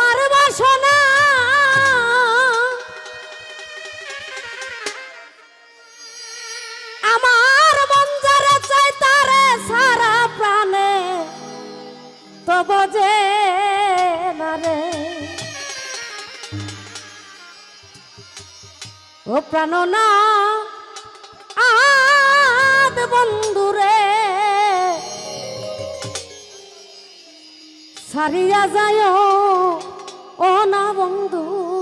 আমার বাসনা। আমার যারে চাই তারে সারা প্রাণে, তব যে না রে। ও প্রাণ না, আদ বন্ধুরে সারিয়া যায় ও না বন্ধু রে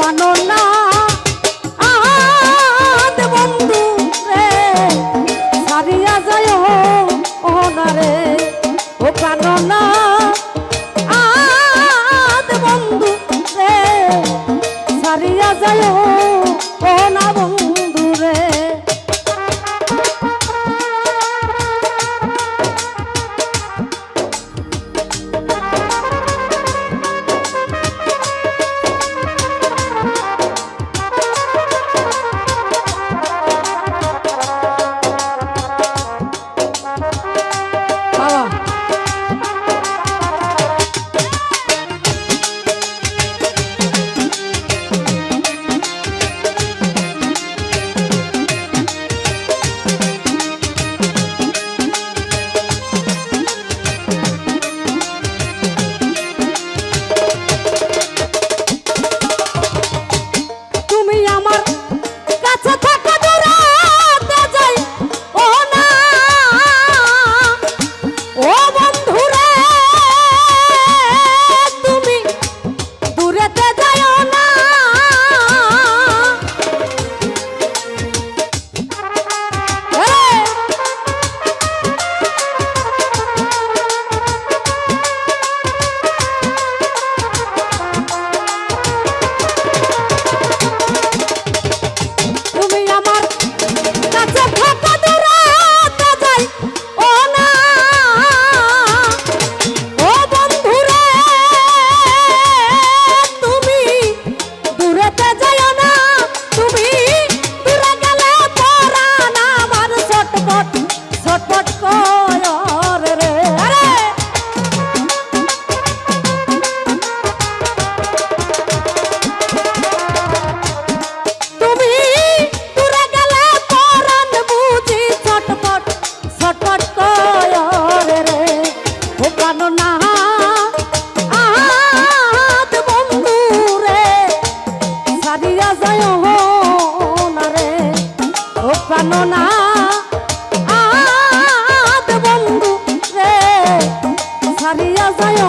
মানো না? বন্ধু রে, সারিয়া যায় ও না রে। ও প্রাণ না বন্ধু রে, সারিয়া যায় ও বন্ধু। প্রাণনা আদ বন্ধু রে সারিয়া যায়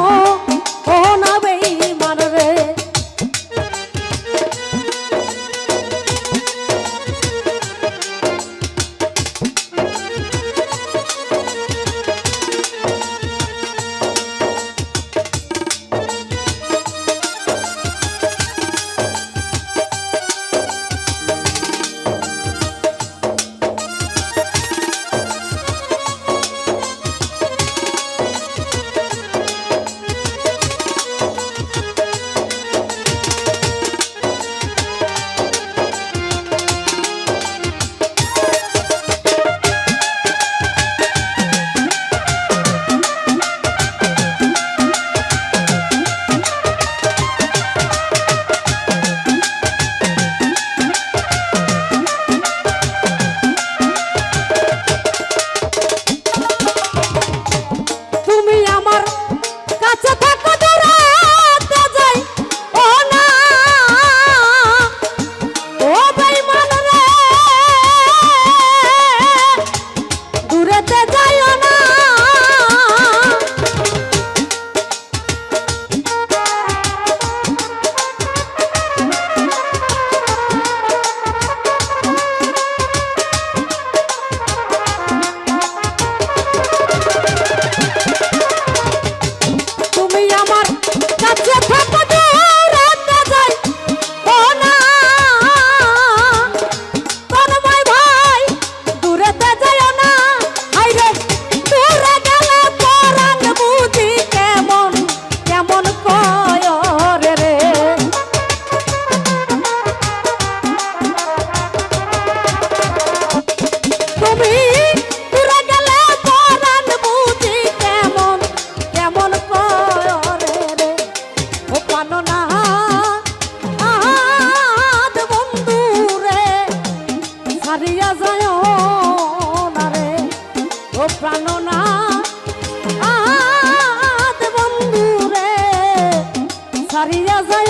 Maria